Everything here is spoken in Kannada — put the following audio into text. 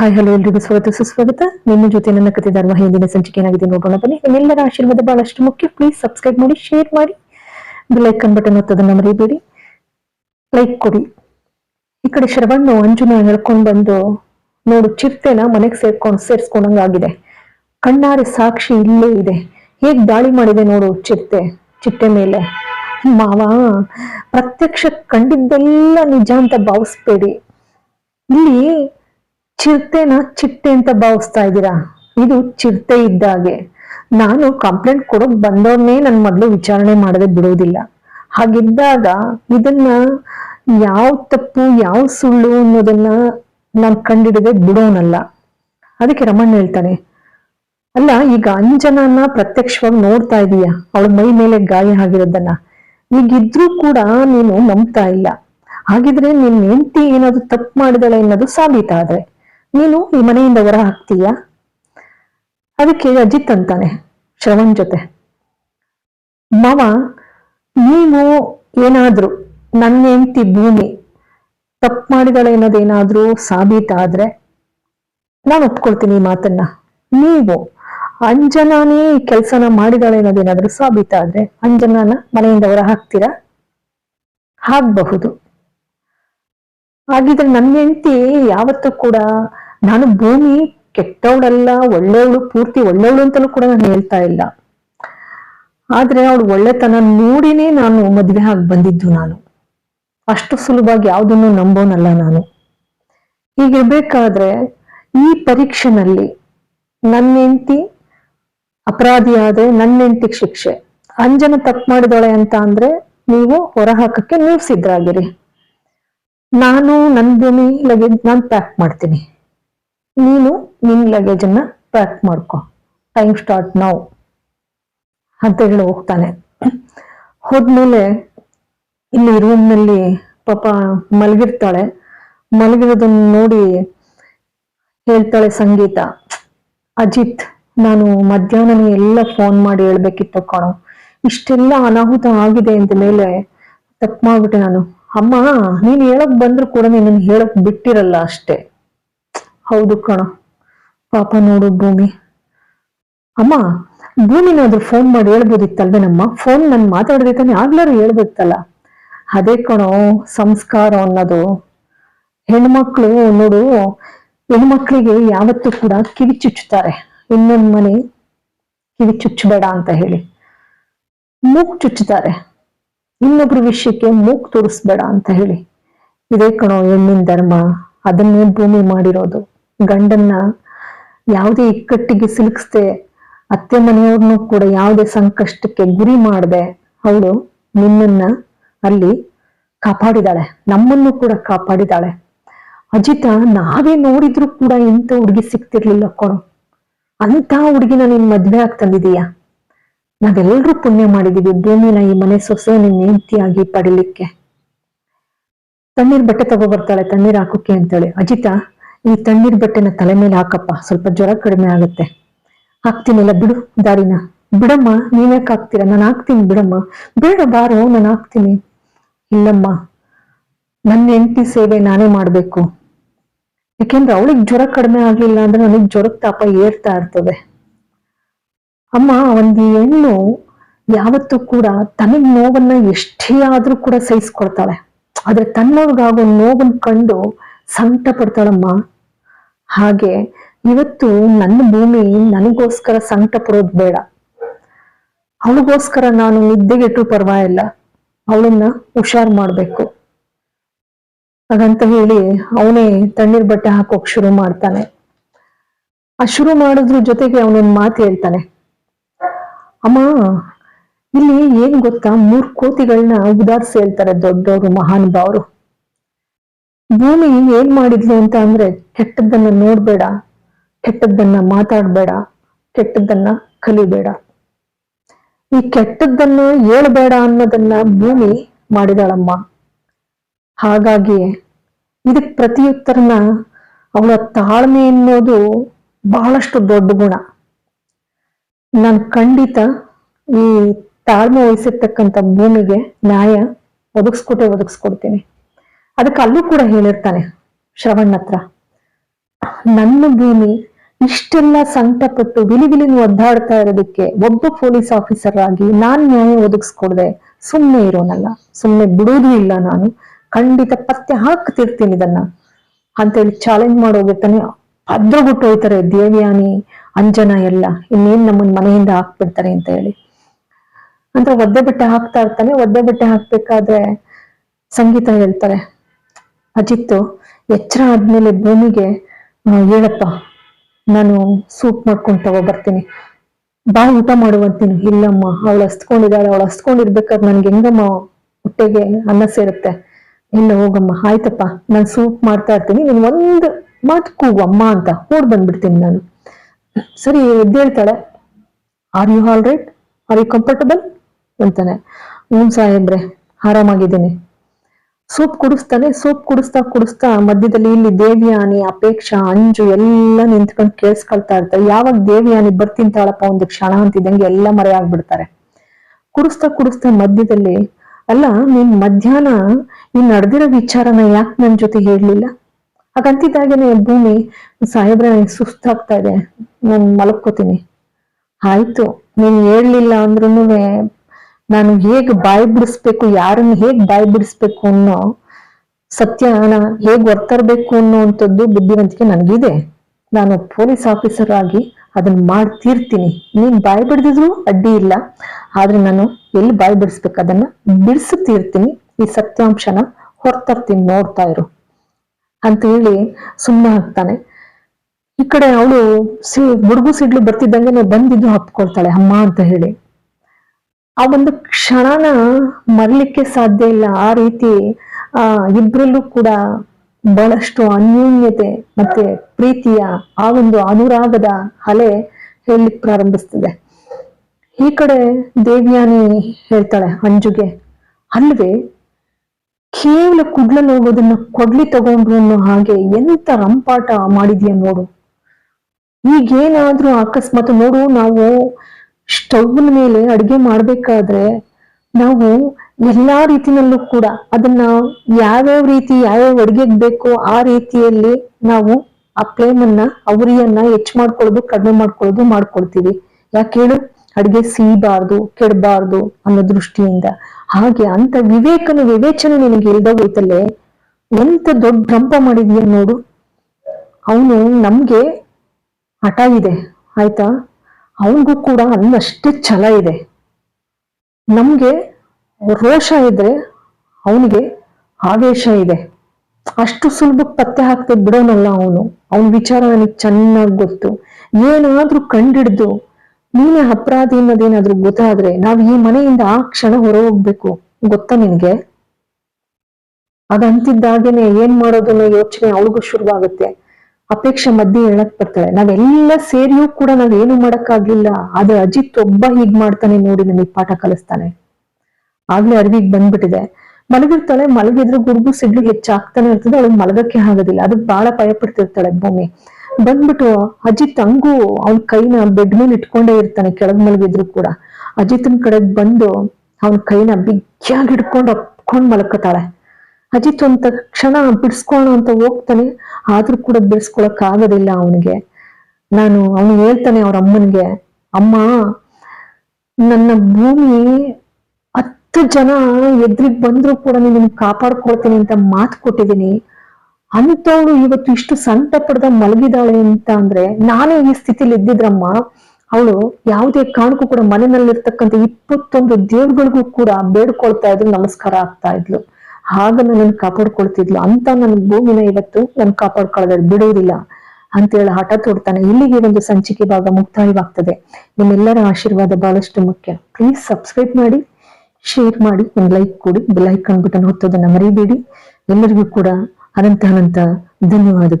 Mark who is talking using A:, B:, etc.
A: ಹಾಯ್ ಹಲೋ ಎಲ್ರಿಗೂ ಸ್ವಾಗತ, ಸುಸ್ವಾಗತ. ನಿಮ್ಮ ಜೊತೆ ನನ್ನ ಕತೆ ಧರ್ಮ ಹಿಂದಿನ ಸಂಚಿಕೆ ಏನಾಗಿದೆ ನೋಡೋಣ, ಬನ್ನಿ. ನಿಮ್ಮೆಲ್ಲರ ಆಶೀರ್ವಾದ ಬಹಳಷ್ಟು ಮುಖ್ಯ. ಪ್ಲೀಸ್ ಸಬ್ಸ್ಕ್ರೈಬ್ ಮಾಡಿ ಶೇರ್ ಮಾಡಿ. ಲೈಕನ್ ಬಟನ್ ಒತ್ತೋದನ್ನ ಮರಿಬೇಡಿ. ಲೈಕ್ ಕೊಡಿ. ಈ ಕಡೆ ಶ್ರವಣ್ಣು ಅಂಜುನ ಹೇಳ್ಕೊಂಡು ಬಂದು ನೋಡು, ಚಿರತೆನ ಮನೆಗೆ ಸೇರ್ಕೊಂಡು, ಸೇರ್ಸ್ಕೊಂಡಂಗಾಗಿದೆ. ಕಣ್ಣಾರೆ ಸಾಕ್ಷಿ ಇಲ್ಲೇ ಇದೆ. ಹೇಗ್ ದಾಳಿ ಮಾಡಿದೆ ನೋಡು ಚಿರತೆ ಚಿಟ್ಟೆ ಮೇಲೆ. ಮಾವ, ಪ್ರತ್ಯಕ್ಷ ಕಂಡಿದ್ದೆಲ್ಲ ನಿಜ ಅಂತ ಭಾವಿಸ್ಬೇಡಿ. ಇಲ್ಲಿ ಚಿರತೆನ ಚಿಟ್ಟೆ ಅಂತ ಭಾವಿಸ್ತಾ ಇದ್ದೀರಾ? ಇದು ಚಿರತೆ ಇದ್ದಾಗೆ ನಾನು ಕಂಪ್ಲೇಂಟ್ ಕೊಡೋಕ್ ಬಂದವ್ರನ್ನೇ ನನ್ ಮೊದ್ಲು ವಿಚಾರಣೆ ಮಾಡದೆ ಬಿಡೋದಿಲ್ಲ. ಹಾಗಿದ್ದಾಗ ಇದನ್ನ ಯಾವ ತಪ್ಪು, ಯಾವ ಸುಳ್ಳು ಅನ್ನೋದನ್ನ ನಾನು ಕಂಡಿಡದೆ ಬಿಡೋನಲ್ಲ. ಅದಕ್ಕೆ ರಮಣ್ಣ ಹೇಳ್ತಾನೆ, ಅಲ್ಲ, ಈಗ ಅಂಜನನ ಪ್ರತ್ಯಕ್ಷವಾಗಿ ನೋಡ್ತಾ ಇದೀಯ? ಅವಳ ಮೈ ಮೇಲೆ ಗಾಯ ಆಗಿರೋದನ್ನ. ಈಗಿದ್ರೂ ಕೂಡ ನೀನು ನಂಬ್ತಾ ಇಲ್ಲ. ಹಾಗಿದ್ರೆ ನಿನ್ ಹೆಂಡತಿ ಏನಾದ್ರು ತಪ್ಪು ಮಾಡಿದಳೆ ಅನ್ನೋದು ಸಾಬೀತಾದ್ರೆ. ನೀನು ಈ ಮನೆಯಿಂದ ಹೊರ ಹಾಕ್ತೀಯ ಅದಕ್ಕೆ ಅಜಿತ್ ಅಂತಾನೆ, ಶ್ರವಣ್ ಜೊತೆ. ಮಾವ ನೀವು ಏನಾದ್ರು ನನ್ನ ಹೆಂಡತಿ ಭೂಮಿ ತಪ್ಪು ಮಾಡಿದಳೆ ಅನ್ನೋದೇನಾದ್ರೂ ಸಾಬೀತಾದ್ರೆ ನಾನು ಒಪ್ಕೊಳ್ತೀನಿ ಈ ಮಾತನ್ನ. ನೀವು ಅಂಜನಾನೇ ಈ ಕೆಲಸನ ಮಾಡಿದಾಳೆ ಅನ್ನೋದೇನಾದ್ರೂ ಸಾಬೀತಾದ್ರೆ ಅಂಜನಾನ ಮನೆಯಿಂದ ಹೊರ ಹಾಕ್ತೀರಾ ಹಾಕ್ಬಹುದು ಹಾಗಿದ್ರೆ ನನ್ನ ಹೆಂಡತಿ ಯಾವತ್ತೂ ಕೂಡ ನಾನು ಭೂಮಿ ಕೆಟ್ಟವಳಲ್ಲ, ಒಳ್ಳೆಯವಳು ಪೂರ್ತಿ ಒಳ್ಳೆಯವಳು ಅಂತಲೂ ಕೂಡ ನಾನು ಹೇಳ್ತಾ ಇಲ್ಲ. ಆದ್ರೆ ಅವಳು ಒಳ್ಳೆತನ ನೋಡಿನೇ ನಾನು ಮದ್ವೆ ಆಗಿ ಬಂದಿದ್ದು ನಾನು. ಅಷ್ಟು ಸುಲಭವಾಗಿ ಯಾವುದನ್ನು ನಂಬೋನಲ್ಲ ನಾನು. ಹೀಗಿರ್ಬೇಕಾದ್ರೆ ಈ ಪರೀಕ್ಷೆನಲ್ಲಿ ನನ್ನ ಹೆಂಡತಿ ಅಪರಾಧಿ ಆದ್ರೆ ನನ್ನ ಶಿಕ್ಷೆ. ಅಂಜನ ತಪ್ಪು ಮಾಡಿದಳೆ ಅಂತ ಅಂದ್ರೆ ನೀವು ಹೊರ ಹಾಕಕ್ಕೆ ನೀವು ಸಿದ್ಧರಾಗಿರಿ. ನಾನು ನನ್ನ ಭೂಮಿ ಲಗೇಜ್ ನಾನು ಪ್ಯಾಕ್ ಮಾಡ್ತೀನಿ. ನೀನು ನಿನ್ ಲಗೇಜ್ ಅನ್ನ ಪ್ಯಾಕ್ ಮಾಡ್ಕೊ. ಟೈಮ್ ಸ್ಟಾರ್ಟ್ ನಾವು ಅಂತ ಹೇಳಿ ಹೋಗ್ತಾನೆ. ಹೋದ್ಮೇಲೆ ಇಲ್ಲಿ ರೂಮ್ನಲ್ಲಿ ಪಾಪ ಮಲಗಿರ್ತಾಳೆ. ಮಲಗಿರೋದನ್ನ ನೋಡಿ ಹೇಳ್ತಾಳೆ ಸಂಗೀತ, ಅಜಿತ್, ನಾನು ಮಧ್ಯಾಹ್ನನೇ ಎಲ್ಲ ಫೋನ್ ಮಾಡಿ ಹೇಳ್ಬೇಕಿತ್ತು ಕಣೋ. ಇಷ್ಟೆಲ್ಲ ಅನಾಹುತ ಆಗಿದೆ ಅಂದ ಮೇಲೆ ತಪ್ಪು ಮಾಡ್ಬಿಟ್ಟೆ ನಾನು. ಅಮ್ಮ, ನೀನ್ ಹೇಳಕ್ ಬಂದ್ರು ಕೂಡ ನೀನು ಹೇಳಕ್ ಬಿಟ್ಟಿರಲ್ಲ ಅಷ್ಟೇ. ಹೌದು ಕಣ. ಪಾಪ ನೋಡು ಭೂಮಿ. ಅಮ್ಮ, ಭೂಮಿನಾದ್ರೂ ಫೋನ್ ಮಾಡಿ ಹೇಳ್ಬೋದಿತ್ತಲ್ವೇನಮ್ಮ ಫೋನ್ ನನ್ ಮಾತಾಡದೆ ತಾನೆ ಆಗ್ಲಾರು ಹೇಳ್ಬೇಕಲ್ಲ ಅದೇ ಕಣೋ, ಸಂಸ್ಕಾರ ಅನ್ನೋದು. ಹೆಣ್ಮಕ್ಳು ನೋಡು, ಹೆಣ್ಮಕ್ಳಿಗೆ ಯಾವತ್ತೂ ಕೂಡ ಕಿವಿ ಚುಚ್ಚುತ್ತಾರೆ. ಇನ್ನೊಂದ್ ಮನೆ ಕಿವಿ ಚುಚ್ಚಬೇಡ ಅಂತ ಹೇಳಿ. ಮೂಗ್ ಚುಚ್ಚುತ್ತಾರೆ. ಇನ್ನೊಬ್ರ ವಿಷಯಕ್ಕೆ ಮೂಗ್ ತೋರಿಸ್ಬೇಡ ಅಂತ ಹೇಳಿ. ಇದೇ ಕಣೋ ಹೆಣ್ಣಿನ ಧರ್ಮ. ಅದನ್ನೇ ಭೂಮಿ ಮಾಡಿರೋದು. ಗಂಡನ್ನ ಯಾವುದೇ ಇಕ್ಕಟ್ಟಿಗೆ ಸಿಲುಕಿಸ್ದೆ ಅತ್ತೆ ಮನೆಯವ್ರನ್ನು ಕೂಡ ಯಾವುದೇ ಸಂಕಷ್ಟಕ್ಕೆ ಗುರಿ ಮಾಡದೆ, ಅವಳು ನಿನ್ನನ್ನ ಅಲ್ಲಿ ಕಾಪಾಡಿದಾಳೆ, ನಮ್ಮನ್ನು ಕೂಡ ಕಾಪಾಡಿದಾಳೆ. ಅಜಿತ ನಾವೇ ನೋಡಿದ್ರು ಕೂಡ ಇಂಥ ಹುಡುಗಿ ಸಿಕ್ತಿರ್ಲಿಲ್ಲ ಕೊಡು ಅಂತ ಹುಡುಗಿನ ನೀನ್ ಮದ್ವೆ ಆಗಿ ತಂದಿದೀಯ? ನಾವೆಲ್ಲರೂ ಪುಣ್ಯ ಮಾಡಿದೀವಿ, ಭೂಮಿನ ಈ ಮನೆ ಸೊಸೆ ನಿನ್ ಹೆಂಡತಿಯಾಗಿ ಪಡಿಲಿಕ್ಕೆ. ತಣ್ಣೀರ್ ಬಟ್ಟೆ ತಗೋ ಬರ್ತಾಳೆ, ತಣ್ಣೀರ್ ಹಾಕೋಕೆ ಅಂತೇಳಿ. ಅಜಿತ ಈ ತಣ್ಣೀರ್ ಬಟ್ಟೆನ ತಲೆ ಮೇಲೆ ಹಾಕಪ್ಪ, ಸ್ವಲ್ಪ ಜ್ವರ ಕಡಿಮೆ ಆಗುತ್ತೆ. ಹಾಕ್ತೀನಲ್ಲ ಬಿಡು, ದಾರಿನ. ಬಿಡಮ್ಮ ನೀವ್ಯಾಕೆ ಹಾಕ್ತೀರಾ? ನಾನು ಹಾಕ್ತೀನಿ ಬಿಡಮ್ಮ. ಬೇಡ, ಬಾರೋ, ನಾನು ಹಾಕ್ತೀನಿ. ಇಲ್ಲಮ್ಮ, ನನ್ನ ಹೆಂಡತಿ ಸೇವೆ ನಾನೇ ಮಾಡ್ಬೇಕು. ಯಾಕೆಂದ್ರೆ ಅವಳಿಗೆ ಜ್ವರ ಕಡಿಮೆ ಆಗ್ಲಿಲ್ಲ ಅಂದ್ರೆ ನನಗೆ ಜ್ವರದ ತಾಪ ಏರ್ತಾ ಇರ್ತದೆ. ಅಮ್ಮ, ಒಂದು ಹೆಣ್ಣು ಯಾವತ್ತೂ ಕೂಡ ತನಗ್ ನೋವನ್ನ ಎಷ್ಟೇ ಆದ್ರೂ ಕೂಡ ಸಹಿಸ್ಕೊಳ್ತಾಳೆ. ಆದ್ರೆ ತನ್ನವ್ರಿಗಾಗೋ ನೋವನ್ನ ಕಂಡು ಸಂಕಟ ಪಡ್ತಾಳಮ್ಮ ಹಾಗೆ ಇವತ್ತು ನನ್ನ ಭೂಮಿ ನನಗೋಸ್ಕರ ಸಂಕಟ ಪಡೋದು ಬೇಡ. ಅವಳಿಗೋಸ್ಕರ ನಾನು ನಿದ್ದೆಗೆಟ್ಟು ಪರವಾಗಿಲ್ಲ. ಅವಳನ್ನ ಹುಷಾರ್ ಮಾಡ್ಬೇಕು. ಹಾಗಂತ ಹೇಳಿ ಅವನೇ ತಣ್ಣೀರ್ ಬಟ್ಟೆ ಹಾಕೋಕ್ ಶುರು ಮಾಡ್ತಾನೆ. ಆ ಶುರು ಮಾಡಿದ್ರ ಜೊತೆಗೆ ಅವನೊಂದ್ ಮಾತು ಹೇಳ್ತಾನೆ. ಅಮ್ಮ, ಇಲ್ಲಿ ಏನ್ ಗೊತ್ತಾ? ಮೂರ್ ಕೋತಿಗಳನ್ನ ಉದಾರ್ಸಿ ಹೇಳ್ತಾರೆ ದೊಡ್ಡವರು ಮಹಾನುಭಾವರು ಭೂಮಿ ಏನ್ ಮಾಡಿದ್ಲು ಅಂತ ಅಂದ್ರೆ ಕೆಟ್ಟದ್ದನ್ನ ನೋಡ್ಬೇಡ, ಕೆಟ್ಟದ್ದನ್ನ ಮಾತಾಡ್ಬೇಡ, ಕೆಟ್ಟದ್ದನ್ನ ಕಲಿಬೇಡ. ಈ ಕೆಟ್ಟದ್ದನ್ನ ಹೇಳ್ಬೇಡ ಅನ್ನೋದನ್ನ ಭೂಮಿ ಮಾಡಿದಾಳಮ್ಮ. ಹಾಗಾಗಿ ಇದಕ್ ಪ್ರತಿಯುತ್ತರನ ಅವಳ ತಾಳ್ಮೆ ಅನ್ನೋದು ಬಹಳಷ್ಟು ದೊಡ್ಡ ಗುಣ. ನಾನು ಖಂಡಿತ ಈ ತಾಳ್ಮೆ ವಹಿಸಿರ್ತಕ್ಕಂಥ ಭೂಮಿಗೆ ನ್ಯಾಯ ಒದಗಿಸ್ಕೊಟ್ಟೆ, ಒದಗಿಸ್ಕೊಡ್ತೀನಿ. ಅದಕ್ಕೆ ಅಲ್ಲೂ ಕೂಡ ಹೇಳಿರ್ತಾನೆ ಶ್ರವಣ್ ಹತ್ರ ನನ್ನ ಭೂಮಿ ಇಷ್ಟೆಲ್ಲ ಸಂಕಟಪಟ್ಟು ವಿಲಿ ವಿಲಿನ ಒದ್ದಾಡ್ತಾ ಇರೋದಕ್ಕೆ ಒಬ್ಬ ಪೊಲೀಸ್ ಆಫೀಸರ್ ಆಗಿ ನಾನ್ ನ್ಯಾಯ ಒದಗಿಸ್ಕೊಡ್ದೆ. ಸುಮ್ಮನೆ ಇರೋನಲ್ಲ ಸುಮ್ಮನೆ ಬಿಡೋದು ಇಲ್ಲ ನಾನು. ಖಂಡಿತ ಪತ್ತೆ ಹಾಕ್ತಿರ್ತೀನಿ ಇದನ್ನ. ಅಂತೇಳಿ ಚಾಲೆಂಜ್ ಮಾಡೋಗಿರ್ತಾನೆ ಭದ್ರಗುಟ್ಟು ಹೋಯ್ತಾರೆ, ದೇವ್ಯಾನಿ, ಅಂಜನ ಎಲ್ಲ, ಇನ್ನೇನ್ ನಮ್ಮನ್ ಮನೆಯಿಂದ ಹಾಕ್ಬಿಡ್ತಾರೆ? ಅಂತ ಹೇಳಿ. ಅಂತ ಒದ್ದೆ ಬಟ್ಟೆ ಹಾಕ್ತಾ ಇರ್ತಾನೆ, ಒದ್ದೆ ಬಟ್ಟೆ ಹಾಕ್ಬೇಕಾದ್ರೆ ಸಂಗೀತ ಹೇಳ್ತಾರೆ. ಅಜಿತ್ತು, ಎಚ್ಚರ ಆದ್ಮೇಲೆ ಭೂಮಿಗೆ ಹೇಳಪ್ಪ, ನಾನು ಸೂಪ್ ಮಾಡ್ಕೊಂಡು ತಗೋ ಬರ್ತೀನಿ. ಬಾ, ಊಟ ಮಾಡುವಂತೀನಿ ಇಲ್ಲಮ್ಮ, ಅವಳು ಹಸ್ಕೊಂಡಿದ್ದಾಳೆ. ಅವಳು ಹಸ್ಕೊಂಡಿರ್ಬೇಕಾದ್ರೆ ನನ್ಗೆ ಹೆಂಗಮ್ಮ ಹೊಟ್ಟೆಗೆ ಅನ್ನ ಸೇರುತ್ತೆ? ಇಲ್ಲ ಹೋಗಮ್ಮ, ಆಯ್ತಪ್ಪ. ನಾನು ಸೂಪ್ ಮಾಡ್ತಾ ಇರ್ತೀನಿ. ನೀನು ಒಂದು ಮಾತು ಕೂಗು, ಅಮ್ಮ ಅಂತ. ಓಡ್ ಬಂದ್ಬಿಡ್ತೀನಿ ನಾನು. ಸರಿ ಎದ್ದೇಳ್ತಾಳೆ are you all right are you comfortable ಅಂತಾನೆ. ಹ್ಞೂ ಸಾಹೇಬ್ರೆ, ಆರಾಮಾಗಿದ್ದೀನಿ. ಸೂಪ್ ಕುಡಿಸ್ತಾನೆ, ಸೋಪ್ ಕುಡಿಸ್ತಾ ಕುಡಿಸ್ತಾ ಮಧ್ಯದಲ್ಲಿ ಇಲ್ಲಿ ದೇವಿಯಾನಿ, ಅಪೇಕ್ಷಾ, ಅಂಜು ಎಲ್ಲ ನಿಂತ್ಕೊಂಡು ಕೇಳಿಸ್ಕೊಳ್ತಾ ಇರ್ತಾರೆ. ಯಾವಾಗ ದೇವಿಯಾನಿ ಬರ್ತಿಂತಾಳಪ್ಪ ಒಂದು ಕ್ಷಣ ಅಂತಿದ್ದಂಗೆ ಎಲ್ಲ ಮರೆ ಆಗ್ಬಿಡ್ತಾರೆ. ಕುಡಿಸ್ತಾ ಕುಡಿಸ್ತಾ ಮಧ್ಯದಲ್ಲಿ, ಅಲ್ಲ, ನೀನ್ ಮಧ್ಯಾಹ್ನ ಈ ನಡೆದಿರೋ ವಿಚಾರನ ಯಾಕೆ ನನ್ ಜೊತೆ ಹೇಳಲಿಲ್ಲ? ಹಾಗಂತಿದ್ದಾಗೇನೆ ಭೂಮಿ, ಸಾಹೇಬ್ರ ಸುಸ್ತಾಗ್ತಾ ಇದೆ. ನಾನು ಮಲಕ್ಕೋತೀನಿ ಆಯ್ತು, ನೀನ್ ಹೇಳ್ಲಿಲ್ಲ ಅಂದ್ರೂನು ನಾನು ಹೇಗ್ ಬಾಯಿ ಬಿಡಿಸ್ಬೇಕು ಯಾರನ್ನು ಹೇಗ್ ಬಾಯಿ ಬಿಡಿಸ್ಬೇಕು ಅನ್ನೋ ಸತ್ಯನ ಹೇಗ್ ಹೊರ್ತರ್ಬೇಕು ಅನ್ನೋವಂಥದ್ದು ಬುದ್ಧಿವಂತಿಕೆ ನನಗಿದೆ. ನಾನು ಪೊಲೀಸ್ ಆಫೀಸರ್ ಆಗಿ ಅದನ್ನ ಮಾಡ್ತೀರ್ತೀನಿ. ನೀನ್ ಬಾಯಿ ಬಿಡ್ದಿದ್ರು ಅಡ್ಡಿ ಇಲ್ಲ. ಆದ್ರೆ ನಾನು ಎಲ್ಲಿ ಬಾಯಿ ಬಿಡಿಸ್ಬೇಕು ಅದನ್ನ ಬಿಡಿಸುತ್ತೀರ್ತೀನಿ ಈ ಸತ್ಯಾಂಶನ ಹೊರ್ತರ್ತೀನಿ ನೋಡ್ತಾ ಇರು. ಅಂತ ಹೇಳಿ ಸುಮ್ಮನೆ ಹಾಕ್ತಾನೆ ಈ ಕಡೆ ಅವಳು ಸಿ ಗುಡುಗು ಸಿಡ್ಲು ಬರ್ತಿದ್ದಂಗೆ ಬಂದಿದ್ದು ಹಪ್ಕೊಳ್ತಾಳೆ. ಅಮ್ಮ ಅಂತ ಹೇಳಿ. ಆ ಒಂದು ಕ್ಷಣನ ಮರಲಿಕ್ಕೆ ಸಾಧ್ಯ ಇಲ್ಲ. ಆ ರೀತಿ, ಆ, ಇಬ್ರಲ್ಲೂ ಕೂಡ ಬಹಳಷ್ಟು ಅನ್ಯೋನ್ಯತೆ ಮತ್ತೆ ಪ್ರೀತಿಯ ಆ ಒಂದು ಅನುರಾಗದ ಅಲೆ ಹೇಳಲಿಕ್ಕೆ ಪ್ರಾರಂಭಿಸ್ತದೆ. ಈ ಕಡೆ ದೇವ್ಯಾನಿ ಹೇಳ್ತಾಳೆ ಅಂಜುಗೆ ಅಲ್ವೇ ಕೇವಲ ಕುಡ್ಲಲ್ಲಿ ಹೋಗೋದನ್ನ ಕೊಡ್ಲಿ ತಗೊಂಡ್ರು ಅನ್ನೋ ಹಾಗೆ ಎಂತ ರಂಪಾಟ ಮಾಡಿದ್ಯಾ ನೋಡು. ಈಗೇನಾದ್ರೂ ಅಕಸ್ಮಾತ್ ನೋಡು, ನಾವು ಸ್ಟವ್ನ ಮೇಲೆ ಅಡುಗೆ ಮಾಡ್ಬೇಕಾದ್ರೆ ನಾವು ಎಲ್ಲಾ ರೀತಿನಲ್ಲೂ ಕೂಡ ಅದನ್ನ ಯಾವ್ಯಾವ ರೀತಿ, ಯಾವ್ಯಾವ ಅಡುಗೆಗೆ ಬೇಕೋ ಆ ರೀತಿಯಲ್ಲಿ ನಾವು ಆ ಫ್ಲೇಮ್ ಅನ್ನ ಆ ಉರಿಯನ್ನ ಹೆಚ್ಚು ಮಾಡ್ಕೊಳ್ಳೋದು, ಕಡಿಮೆ ಮಾಡ್ಕೊಳ್ಳೋದು ಮಾಡ್ಕೊಳ್ತೀವಿ ಯಾಕೆ ಹೇಳು? ಅಡುಗೆ ಸೀಬಾರ್ದು, ಕೆಡಬಾರ್ದು ಅನ್ನೋ ದೃಷ್ಟಿಯಿಂದ. ಹಾಗೆ ಅಂತ ವಿವೇಕನ, ವಿವೇಚನೆ ನಿನಗೆ ಇಲ್ದೋಗೈತಲ್ಲೇ ಎಂತ ದೊಡ್ಡ ಭ್ರಂಪ ಮಾಡಿದೀಯ ನೋಡು. ಅವನು ನಮ್ಗೆ ಹಠ ಇದೆ. ಆಯ್ತಾ? ಅವನಿಗೂ ಕೂಡ ಅನ್ನಷ್ಟೇ ಛಲ ಇದೆ. ನಮಗೆ ರೋಷ ಇದ್ರೆ ಅವನಿಗೆ ಆವೇಶ ಇದೆ. ಅಷ್ಟು ಸುಲಭಕ್ಕೆ ಪತ್ತೆ ಹಾಕ್ತೆ ಬಿಡೋನಲ್ಲ ಅವನು. ಅವನ ವಿಚಾರ ನನಗೆ ಚೆನ್ನಾಗಿ ಗೊತ್ತು. ಏನಾದ್ರೂ ಕಂಡಿಡ್ದು. ನೀನೇ ಅಪರಾಧಿ ಅನ್ನೋದೇನಾದ್ರೂ ಗೊತ್ತಾದ್ರೆ ನಾವು ಈ ಮನೆಯಿಂದ ಆ ಕ್ಷಣ ಹೊರ ಹೋಗ್ಬೇಕು ಗೊತ್ತಾ ನಿನ್ಗೆ? ಅದಂತಿದ್ದಾಗೇನೆ ಏನ್ ಮಾಡೋದು ಅನ್ನೋ ಯೋಚನೆ ಅವಳಿಗೂ ಶುರುವಾಗುತ್ತೆ. ಅಪೇಕ್ಷೆ ಮಧ್ಯೆ ಹೇಳಕ್ ಬರ್ತಾಳೆ. ನಾವೆಲ್ಲ ಸೇರಿಯೂ ಕೂಡ ನಾವ್ ಏನು ಮಾಡಕ್ಕಾಗ್ಲಿಲ್ಲ. ಆದ್ರೆ ಅಜಿತ್ ಒಬ್ಬ ಹೀಗ್ ಮಾಡ್ತಾನೆ ನೋಡಿ ನಮಗೆ ಪಾಠ ಕಲಿಸ್ತಾನೆ. ಆಗ್ಲೇ ಅರಿವಿಗೆ ಬಂದ್ಬಿಟ್ಟಿದೆ. ಮಲಗಿರ್ತಾಳೆ. ಮಲಗಿದ್ರೆ ಗುಡುಗು ಸಿಡ್ಲು ಹೆಚ್ಚಾಗ್ತಾನೆ ಇರ್ತದೆ. ಅವಳಿಗೆ ಮಲಗಕ್ಕೆ ಆಗೋದಿಲ್ಲ. ಅದಕ್ಕೆ ಬಹಳ ಭಯ ಪಡ್ತಿರ್ತಾಳೆ ಭೂಮಿ. ಬಂದ್ಬಿಟ್ಟು ಅಜಿತ್ ಹಂಗೂ ಅವನ್ ಕೈನ ಬೆಡ್ ಮೇಲೆ ಇಟ್ಕೊಂಡೇ ಇರ್ತಾನೆ ಕೆಳಗ್ ಮಲಗಿದ್ರು ಕೂಡ. ಅಜಿತ್ನ ಕಡೆಗ್ ಬಂದು ಅವನ್ ಕೈನ ಬಿಗಿಯಾಗಿ ಹಿಡ್ಕೊಂಡು ಅಪ್ಕೊಂಡ್ ಮಲಕತಾಳೆ ಅಜಿತ್ ಒಂದ್ ತಕ್ಷಣ ಬಿಡಿಸ್ಕೊಳ್ಳೋ ಅಂತ ಹೋಗ್ತಾನೆ, ಆದ್ರೂ ಕೂಡ ಬಿಡಿಸ್ಕೊಳಕ್ ಆಗೋದಿಲ್ಲ ಅವನಿಗೆ. ನಾನು ಅವನು ಹೇಳ್ತಾನೆ ಅವ್ರ ಅಮ್ಮನ್ಗೆ, ಅಮ್ಮ, ನನ್ನ ಭೂಮಿ ಹತ್ತು ಜನ ಎದ್ರಿಗ್ ಬಂದ್ರು ಕೂಡ ನಿನ್ನ ಕಾಪಾಡ್ಕೊಳ್ತೀನಿ ಅಂತ ಮಾತು ಕೊಟ್ಟಿದ್ದೀನಿ ಅಂತವಳು ಇವತ್ತು ಇಷ್ಟು ಸಂತ ಪಡೆದ ಮಲಗಿದಾಳೆ ಅಂತ ಅಂದ್ರೆ ನಾನೇ ಈ ಸ್ಥಿತಿಲಿ ಇದ್ದಿದ್ರಮ್ಮ. ಅವಳು ಯಾವುದೇ ಕಾರಣಕ್ಕೂ ಕೂಡ ಮನೆಯಲ್ಲಿರ್ತಕ್ಕಂಥ ಇಪ್ಪತ್ತೊಂದು ದೇವ್ರಗಳಿಗೂ ಕೂಡ ಬೇಡ್ಕೊಳ್ತಾ ಇದ್ರು, ನಮಸ್ಕಾರ ಆಗ್ತಾ ಇದ್ಲು. ಆಗ ನನ್ನನ್ನು ಕಾಪಾಡ್ಕೊಳ್ತಿದ್ಲು. ಅಂತ ನನ್ನ ಭೂಮಿನ ಇವತ್ತು ನನ್ ಕಾಪಾಡ್ಕೊಳ್ಳೋದ್ರೆ ಬಿಡುವುದಿಲ್ಲ ಅಂತೇಳಿ ಹಠ ತೋಡ್ತಾನೆ. ಇಲ್ಲಿಗೆ ಒಂದು ಸಂಚಿಕೆ ಭಾಗ ಮುಕ್ತಾಯವಾಗ್ತದೆ. ನಿಮ್ಮೆಲ್ಲರ ಆಶೀರ್ವಾದ ಬಹಳಷ್ಟು ಮುಖ್ಯ. ಪ್ಲೀಸ್ ಸಬ್ಸ್ಕ್ರೈಬ್ ಮಾಡಿ ಶೇರ್ ಮಾಡಿ, ಒಂದು ಲೈಕ್ ಕೊಡಿ ಬೆಲ್ ಐಕಾನ್ ಬಟನ್ ಹೊತ್ತೋದನ್ನ ಮರಿಬೇಡಿ. ಎಲ್ಲರಿಗೂ ಕೂಡ ಅನಂತ ಅನಂತ ಧನ್ಯವಾದಗಳು.